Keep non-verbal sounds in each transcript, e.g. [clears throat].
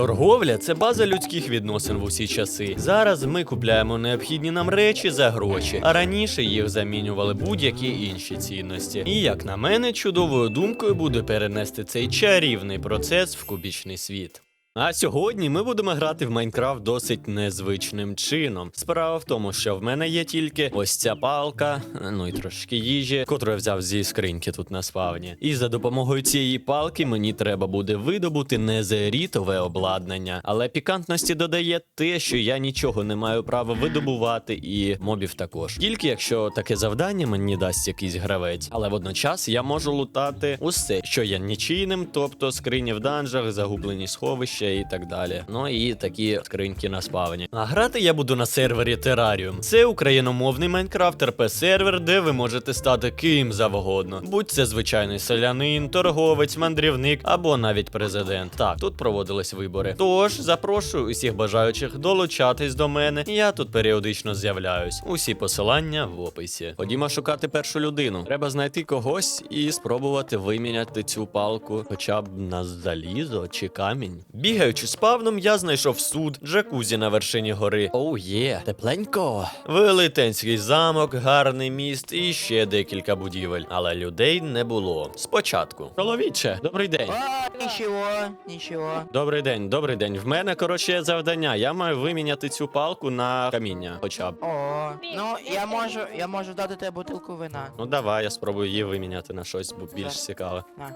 Торговля це база людських відносин в усі часи. Зараз ми купляємо необхідні нам речі за гроші, а раніше їх замінювали будь-які інші цінності. І як на мене, чудовою думкою буде перенести цей чарівний процес в кубічний світ. А сьогодні ми будемо грати в Майнкрафт досить незвичним чином. Справа в тому, що в мене є тільки ось ця палка, ну і трошки їжі, котру я взяв зі скриньки тут на спавні. І за допомогою цієї палки мені треба буде видобути незерітове обладнання. Але пікантності додає те, що я нічого не маю права видобувати, і мобів також. Тільки якщо таке завдання мені дасть якийсь гравець, але водночас я можу лутати усе, що є нічийним, тобто скрині в данжах, загублені сховища і так далі. Ну і такі скриньки на спавні. А грати я буду на сервері Terrarium. Це україномовний Майнкрафт РП сервер, де ви можете стати ким завгодно. Будь це звичайний селянин, торговець, мандрівник або навіть президент. Так, тут проводились вибори. Тож запрошую усіх бажаючих долучатись до мене. Я тут періодично з'являюсь. Усі посилання в описі. Ходімо шукати першу людину. Треба знайти когось і спробувати виміняти цю палку, хоча б на залізо чи камінь. Бігаючи спавном, я знайшов суд, джакузі на вершині гори. Оу є, тепленько. Велетенський замок, гарний міст і ще декілька будівель. Але людей не було. Спочатку. Чоловіче, добрий день. А, ничего, ничего. Добрий день, добрий день. В мене коротше є завдання. Я маю виміняти цю палку на каміння, хоча б. О, ну я можу, я можу дати тебе бутилку вина. Ну давай, я спробую її виміняти на щось бо більш цікаве. На.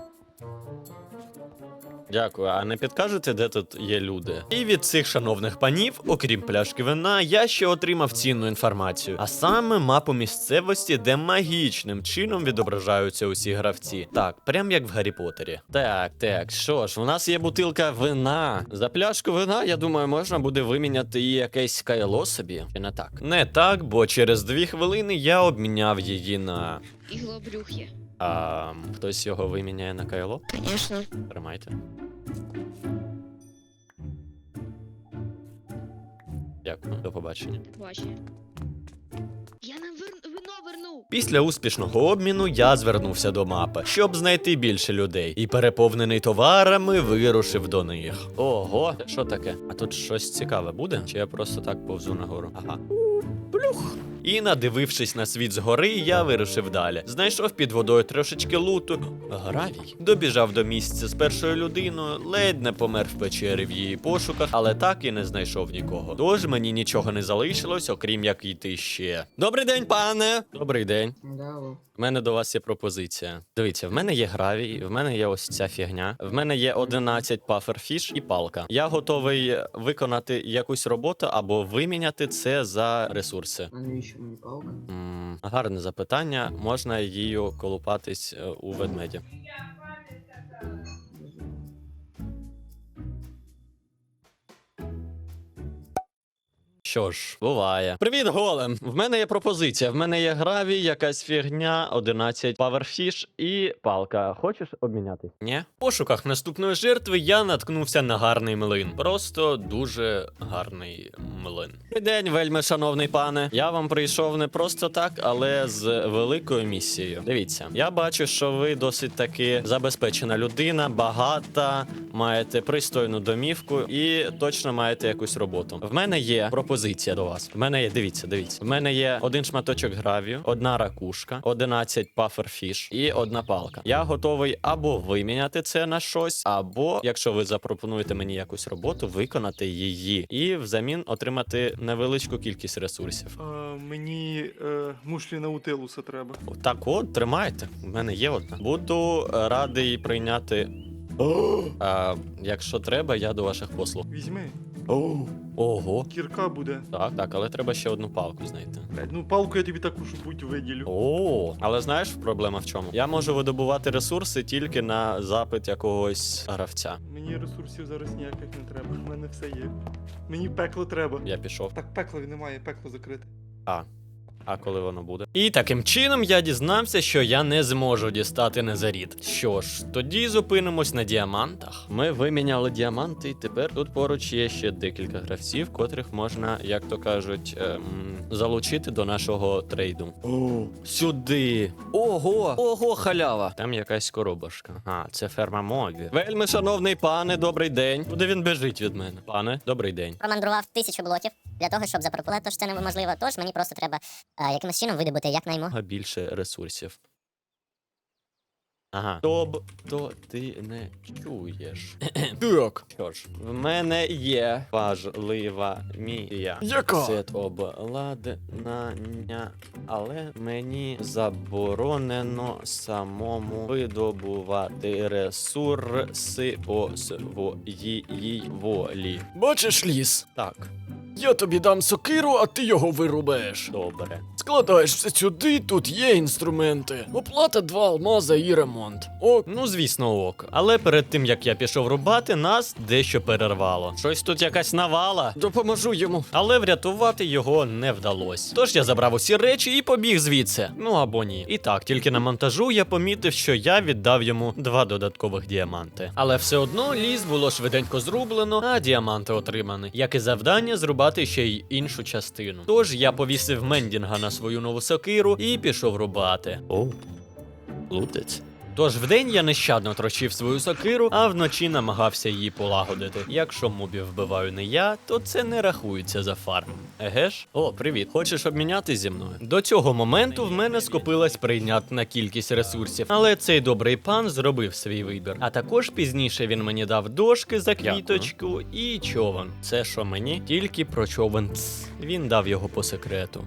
Дякую. А не підкажете, де тут є люди? І від цих шановних панів, окрім пляшки вина, я ще отримав цінну інформацію, а саме мапу місцевості, де магічним чином відображаються усі гравці. Так, прям як в Гаррі Поттері. Так, так, що ж, у нас є бутилка вина. За пляшку вина, я думаю, можна буде виміняти її якесь кайло собі. Чи не так? Не так, бо через дві хвилини я обміняв її на. Іглобрюхи. А, хтось його виміняє на кайло? Звісно. Тримайте. Дякую, до побачення. Побачення. Я нам вир... вино вернув. Після успішного обміну я звернувся до мапи, щоб знайти більше людей, і переповнений товарами вирушив до них. Ого, що таке? А тут щось цікаве буде? Чи я просто так повзу нагору? Ага. Плюх. І надивившись на світ згори, я вирушив далі. Знайшов під водою трошечки луту. Гравій. Добіжав до місця з першою людиною, ледь не помер в печері в її пошуках, але так і не знайшов нікого. Тож мені нічого не залишилось, окрім як йти ще. Добрий день, пане! Добрий день. Да, В мене до вас є пропозиція. Дивіться, в мене є гравій, в мене є ось ця фігня. В мене є 11 паферфіш і палка. Я готовий виконати якусь роботу або виміняти це за ресурси. Навіщо мені палка? Гарне запитання. Можна її колупатись е, у ведмеді. Що ж, буває. Привіт, голем! В мене є пропозиція. В мене є гравій, якась фігня, 11 паверфіш і палка. Хочеш обмінятись? Ні? В пошуках наступної жертви я наткнувся на гарний млин. Просто дуже гарний млин. Добрий день, вельми шановний пане. Я вам прийшов не просто так, але з великою місією. Дивіться, я бачу, що ви досить таки забезпечена людина, багата, маєте пристойну домівку і точно маєте якусь роботу. В мене є пропозиція до вас. В мене є, дивіться, дивіться. В мене є один шматочок гравію, одна ракушка, 11 паферфіш і одна палка. Я готовий або виміняти це на щось, або, якщо ви запропонуєте мені якусь роботу, виконати її і взамін отримати невеличку кількість ресурсів. А, мені е, мушлі наутилуса треба. Так от, тримайте. У мене є одна. Буду е, радий прийняти. [gasps] А, якщо треба, я до ваших послуг. Візьми. Ого. Кірка буде. Так, так, але треба ще одну палку знайти. Блядь, ну палку я тобі таку будь виділю. О, але знаєш проблема в чому? Я можу видобувати ресурси тільки на запит якогось гравця. Мені ресурсів зараз ніяких не треба. У мене все є. Мені пекло треба. Я пішов. Так, пекло немає, пекло закрите. А. А коли воно буде? І таким чином я дізнався, що я не зможу дістати незарід. Що ж, тоді зупинимось на діамантах. Ми виміняли діаманти, і тепер тут поруч є ще декілька гравців, котрих можна, як то кажуть, ем, залучити до нашого трейду. О, сюди. Ого, ого, халява. Там якась коробочка. А, це ферма Мові. Вельми шановний пане, добрий день. Куди він біжить від мене? Пане, добрий день. промандрував тисячу блоків для того, щоб запропонувати, тож це неможливо. Тож мені просто треба якимось чином видобути якнаймо. Ага, більше ресурсів. Ага. Тобто ти не чуєш. [clears throat] так. Що ж, в мене є важлива мія. Яка? Це обладнання, але мені заборонено самому видобувати ресурси по своїй волі. Бачиш ліс? Так, Я тобі дам сокиру, а ти його вирубаєш. добре. Складаєш все сюди, тут є інструменти. Оплата два алмаза і ремонт. О, Ну, звісно, ок. Але перед тим як я пішов рубати, нас дещо перервало. Щось тут якась навала. допоможу йому. Але врятувати його не вдалося. Тож я забрав усі речі і побіг звідси. Ну або ні. І так, тільки на монтажу я помітив, що я віддав йому два додаткових діаманти. Але все одно ліс було швиденько зрублено, а діаманти отримані. Як і завдання зрубати ще й іншу частину. Тож я повісив мендінга на свою нову сокиру і пішов рубати. О, лутець. Тож вдень я нещадно трощив свою сокиру, а вночі намагався її полагодити. Якщо мобів вбиваю не я, то це не рахується за фарм. Еге ж? О, привіт. Хочеш обмінятись зі мною? До цього моменту в мене скопилась прийнятна кількість ресурсів, але цей добрий пан зробив свій вибір. А також пізніше він мені дав дошки за квіточку і човен. Це що мені? Тільки про човен. Він дав його по секрету.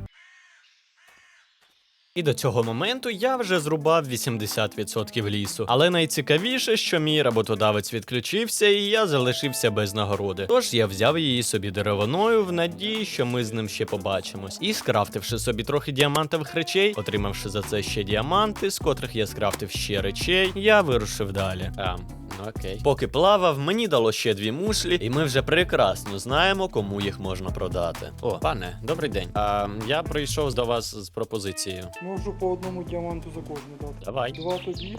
І до цього моменту я вже зрубав 80% лісу. Але найцікавіше, що мій роботодавець відключився, і я залишився без нагороди. Тож я взяв її собі деревиною в надії, що ми з ним ще побачимось. І скрафтивши собі трохи діамантових речей, отримавши за це ще діаманти, з котрих я скрафтив ще речей, я вирушив далі. А, ну окей. Поки плавав, мені дало ще дві мушлі, і ми вже прекрасно знаємо, кому їх можна продати. О, пане, добрий день. А, я прийшов до вас з пропозицією. Можу по одному діаманту за кожну дати. Давай. Два тоді.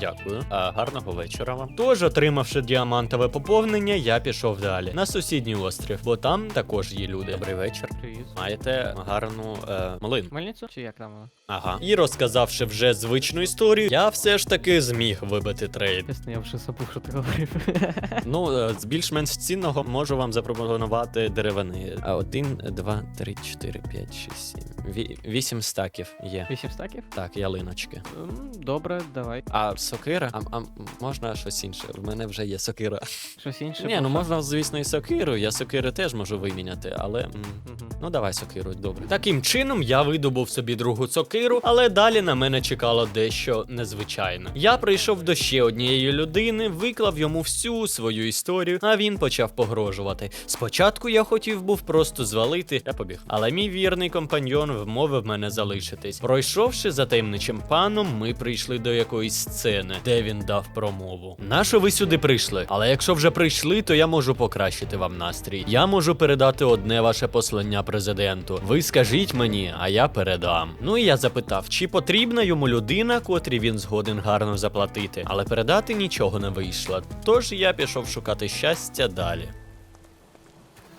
Дякую. А, гарного вечора вам. Тож, отримавши діамантове поповнення, я пішов далі на сусідній острів, бо там також є люди. Добрий вечір. Привіт. Маєте гарну е, малину. Мельницю? Чи як там? вона? Ага. І розказавши вже звичну історію, я все ж таки зміг вибити трейд. Чесно, я вже забув, що ти говорив. [laughs] Ну, е, з більш-менш цінного можу вам запропонувати деревини. А один, два, три, чотири, п'ять, шість, сім. Ві- вісім стаків є. Вісім стаків? Так, ялиночки. М, Добре, давай. А сокира? А, а можна щось інше? В мене вже є сокира. Щось інше. Ні, ну можна, звісно, і сокиру. Я сокири теж можу виміняти, але. м, Мгм. Ну, давай сокиру, добре. Таким чином я видобув собі другу сокиру, але далі на мене чекало дещо незвичайне. Я прийшов до ще однієї людини, виклав йому всю свою історію, а він почав погрожувати. Спочатку я хотів був просто звалити, я побіг. Але мій вірний компаньйон вмовив мене залишитись. Пройшовши за таємничим паном, ми прийшли до якоїсь сцени, де він дав промову. Нащо ви сюди прийшли? Але якщо вже прийшли, то я можу покращити вам настрій. Я можу передати одне ваше послання президенту. Ви скажіть мені, а я передам. Ну і я запитав, чи потрібна йому людина, котрій він згоден гарно заплатити, але передати нічого не вийшло. Тож я пішов шукати щастя далі.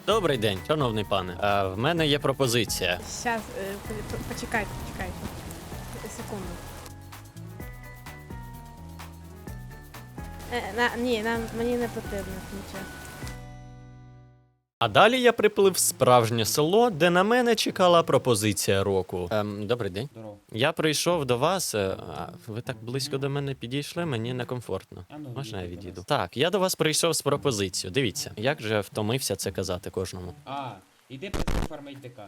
Добрий день, шановний пане. А, в мене є пропозиція. Сейчас, е, по- по- почекайте, почекайте. Секунду. Е, на, ні, нам мені не потрібно нічого. А далі я приплив в справжнє село, де на мене чекала пропозиція року. Ем, добрий день. Здорово. Я прийшов до вас. е, А ви так близько до мене підійшли, мені некомфортно. А ну, Можна я відійди до відійду? Так, я до вас прийшов з пропозицією. Дивіться, як же втомився це казати кожному. А, іди працюй фармить ДК.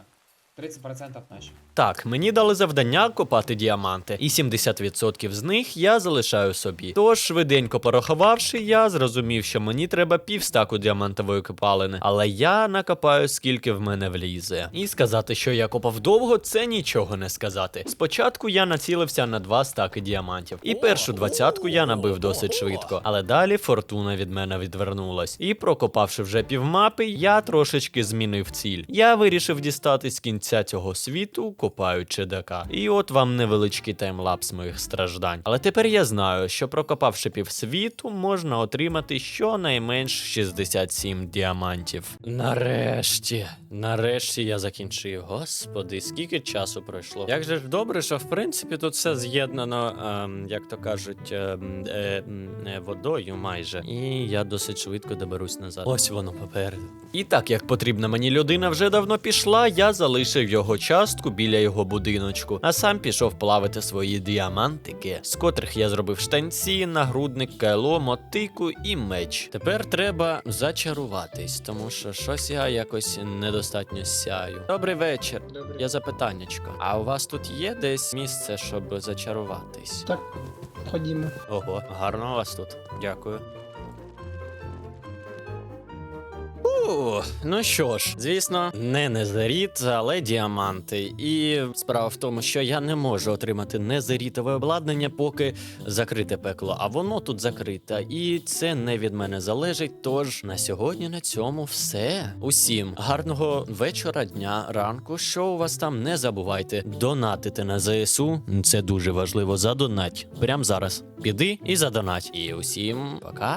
30% наші. Так, мені дали завдання копати діаманти, і 70% з них я залишаю собі. Тож, швиденько порахувавши, я зрозумів, що мені треба півстаку діамантової копалини, але я накопаю скільки в мене влізе. І сказати, що я копав довго, це нічого не сказати. Спочатку я націлився на два стаки діамантів, і першу двадцятку я набив досить швидко, але далі фортуна від мене відвернулась. І прокопавши вже півмапи, я трошечки змінив ціль. Я вирішив дістати з кінця кінця цього світу копають чердака. І от вам невеличкий таймлапс моїх страждань. Але тепер я знаю, що прокопавши півсвіту, можна отримати щонайменш 67 діамантів. Нарешті, нарешті я закінчив. Господи, скільки часу пройшло. Як же ж добре, що в принципі тут все з'єднано, ем, як то кажуть, ем, е, е, водою майже. І я досить швидко доберусь назад. Ось воно попереду. І так як потрібна мені людина вже давно пішла, я залишив його частку біля його будиночку, а сам пішов плавити свої діамантики, з котрих я зробив штанці, нагрудник, кайло, мотику і меч. Тепер треба зачаруватись, тому що щось я якось недостатньо сяю. Добрий вечір. Я запитаннячко. А у вас тут є десь місце, щоб зачаруватись? Так, ходімо. Ого, гарно у вас тут. Дякую. У, ну що ж, звісно, не незеріт, але діаманти. І справа в тому, що я не можу отримати незерітове обладнання, поки закрите пекло, а воно тут закрите. І це не від мене залежить. Тож на сьогодні на цьому все. Усім гарного вечора, дня, ранку. Що у вас там не забувайте донатити на ЗСУ. Це дуже важливо. Задонать. Прямо зараз. Піди і задонать. І усім пока.